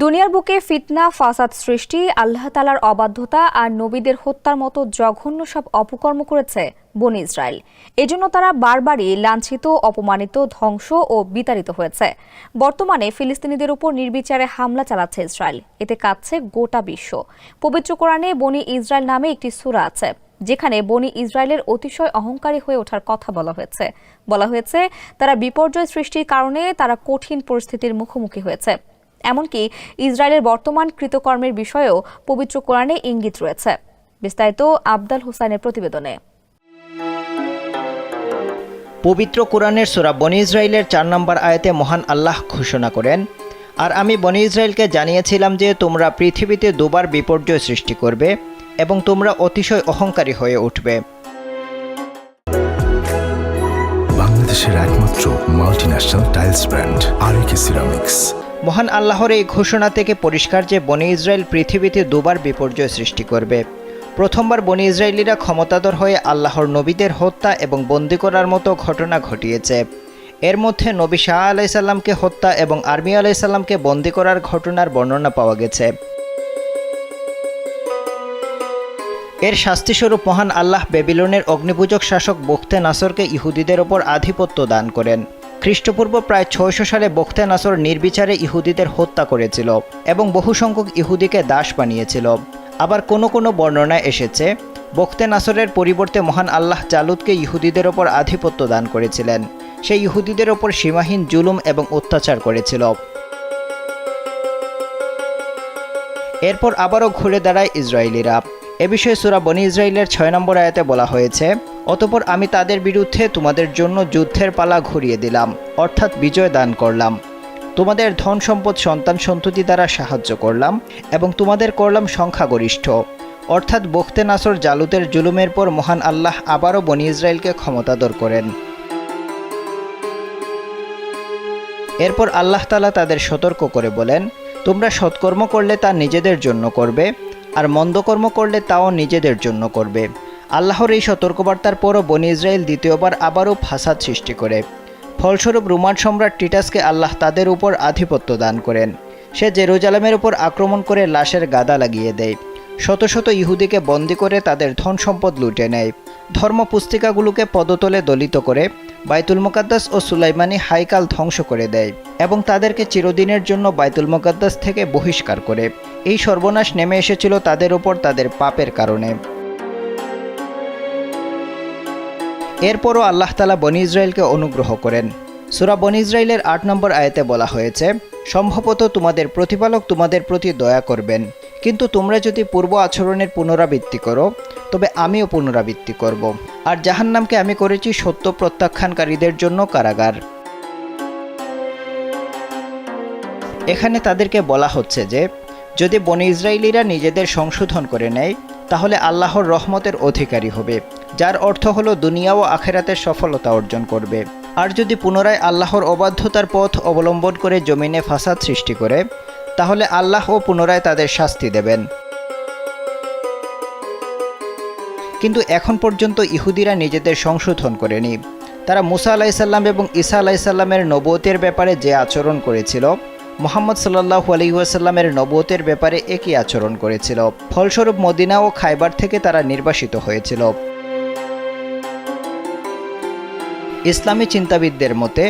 দুনিয়ার বুকে ফিতনা, ফাসাদ সৃষ্টি, আল্লাহ তালার অবাধ্যতা আর নবীদের হত্যার মতো জঘন্য সব অপকর্ম করেছে বনি ইসরায়েল। এজন্য তারা বারবারই লাঞ্ছিত, অপমানিত, ধ্বংস ও বিতাড়িত হয়েছে। বর্তমানে ফিলিস্তিনিদের উপর নির্বিচারে হামলা চালাচ্ছে ইসরায়েল। এতে কাঁদছে গোটা বিশ্ব। পবিত্র কোরআনে বনি ইসরায়েল নামে একটি সূরা আছে, যেখানে বনি ইসরায়েলের অতিশয় অহংকারী হয়ে ওঠার কথা বলা হয়েছে। বলা হয়েছে, তারা বিপর্যয় সৃষ্টির কারণে তারা কঠিন পরিস্থিতির মুখোমুখি হয়েছে। এমনকি ইসরায়েলের বর্তমান কৃতকর্মের বিষয়েও পবিত্র কোরআনে ইঙ্গিত রয়েছে। বিস্তারিত আবদাল হোসাইনের প্রতিবেদনে। পবিত্র কোরআনের সুরা বনি ইসরায়েলের চার নম্বর আয়তে মহান আল্লাহ ঘোষণা করেন আর আমি বনি ইসরায়েলকে জানিয়েছিলাম যে তোমরা পৃথিবীতে দুবার বিপর্যয় সৃষ্টি করবে এবং তোমরা অতিশয় অহংকারী হয়ে উঠবে। বাংলাদেশের একমাত্র multinational tiles brand RAK ceramics মহান আল্লাহর এই ঘোষণা থেকে পরিষ্কার যে বনি ইসরায়েল পৃথিবীতে দুবার বিপর্যয় সৃষ্টি করবে। প্রথমবার বনি ইসরায়েলিরা ক্ষমতাধর হয়ে আল্লাহর নবীদের হত্যা এবং বন্দি করার মতো ঘটনা ঘটিয়েছে। এর মধ্যে নবী শাহ আলাইসাল্লামকে হত্যা এবং আর্মি আলাইসাল্লামকে বন্দি করার ঘটনার বর্ণনা পাওয়া গেছে। এর শাস্তিস্বরূপ মহান আল্লাহ বেবিলনের অগ্নিপূজক শাসক বখতে নাসরকে ইহুদিদের ওপর আধিপত্য দান করেন। খ্রিস্টপূর্ব প্রায় ছয়শো সালে বখতে নাসর নির্বিচারে ইহুদিদের হত্যা করেছিল এবং বহু সংখ্যক ইহুদিকে দাস বানিয়েছিল। আবার কোনো কোনো বর্ণনায় এসেছে, বখতে নাসরের পরিবর্তে মহান আল্লাহ জালুদকে ইহুদিদের ওপর আধিপত্য দান করেছিলেন। সেই ইহুদিদের ওপর সীমাহীন জুলুম এবং অত্যাচার করেছিল। এরপর আবারও ঘুরে দাঁড়ায় ইসরায়েলিরা। এ বিষয়ে সুরা বনি ইসরায়েলের ছয় নম্বর আয়াতে বলা হয়েছে অতপর আমি তাদের বিরুদ্ধে তোমাদের জন্য যুদ্ধের পালা ঘুরিয়ে দিলাম, অর্থাৎ বিজয় দান করলাম। তোমাদের ধন সম্পদ, সন্তান সন্ততি দ্বারা সাহায্য করলাম এবং তোমাদের করলাম সংখ্যাগরিষ্ঠ। অর্থাৎ বখতে নাসর জালুতের জুলুমের পর মহান আল্লাহ আবারও বনি ইসরায়েলকে ক্ষমতাদর করেন। এরপর আল্লাহ তালা তাদের সতর্ক করে বলেন, তোমরা সৎকর্ম করলে তা নিজেদের জন্য করবে, আর মন্দকর্ম করলে তাও নিজেদের জন্য করবে। আল্লাহর এই সতর্কবার্তার পরও বনি ইসরায়েল দ্বিতীয়বার আবারও ফাসাদ সৃষ্টি করে। ফলস্বরূপ রোমান সম্রাট টিটাসকে আল্লাহ তাদের উপর আধিপত্য দান করেন। সে জেরুজালেমের উপর আক্রমণ করে লাশের গাদা লাগিয়ে দেয়। শত শত ইহুদিকে বন্দি করে তাদের ধন সম্পদ লুটে নেয়। ধর্ম পুস্তিকাগুলোকে পদতলে দলিত করে বাইতুল মোকাদ্দাস ও সুলাইমানি হাইকাল ধ্বংস করে দেয় এবং তাদেরকে চিরদিনের জন্য বাইতুল মোকাদ্দাস থেকে বহিষ্কার করে। এই সর্বনাশ নেমে এসেছিল তাদের উপর তাদের পাপের কারণে। এরপরও আল্লাহ তালা বনি ইসরায়েলকে অনুগ্রহ করেন। সুরা বনি ইসরায়েলের আট নম্বর আয়াতে বলা হয়েছে, সম্ভবত তোমাদের প্রতিপালক তোমাদের প্রতি দয়া করবেন। কিন্তু তোমরা যদি পূর্ব আচরণের পুনরাবৃত্তি করো, তবে আমিও পুনরাবৃত্তি করব। আর জাহান্নামকে আমি করেছি সত্য প্রত্যাখ্যানকারীদের জন্য কারাগার। এখানে তাদেরকে বলা হচ্ছে যে, যদি বনি ইসরায়েলিরা নিজেদের সংশোধন করে নেয় তাহলে আল্লাহর রহমতের অধিকারী হবে, যার অর্থ হলো দুনিয়া ও আখেরাতের সফলতা অর্জন করবে। আর যদি পুনরায় আল্লাহর অবাধ্যতার পথ অবলম্বন করে জমিনে ফাসাদ সৃষ্টি করে, তাহলে আল্লাহও পুনরায় তাদের শাস্তি দেবেন। কিন্তু এখন পর্যন্ত ইহুদিরা নিজেদের সংশোধন করেনি। তারা মুসা আলাইসাল্লাম এবং ঈসা আলাইসাল্লামের নবতের ব্যাপারে যে আচরণ করেছিল মোহাম্মদ সাল্লাহ আলহিউসাল্লামের নবতের ব্যাপারে একই আচরণ করেছিল। ফলস্বরূপ মদিনা ও খাইবার থেকে তারা নির্বাসিত হয়েছিল। ইসলামী চিন্তাবিদদের মতে,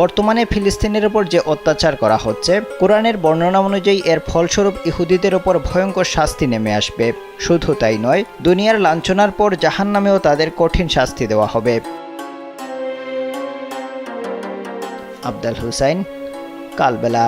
বর্তমানে ফিলিস্তিনের ওপর যে অত্যাচার করা হচ্ছে, কোরআনের বর্ণনা অনুযায়ী এর ফলস্বরূপ ইহুদিদের ওপর ভয়ঙ্কর শাস্তি নেমে আসবে। শুধু তাই নয়, দুনিয়ার লাঞ্ছনার পর জাহান নামেও তাদের কঠিন শাস্তি দেওয়া হবে। আবদাল হুসাইন, কালবেলা।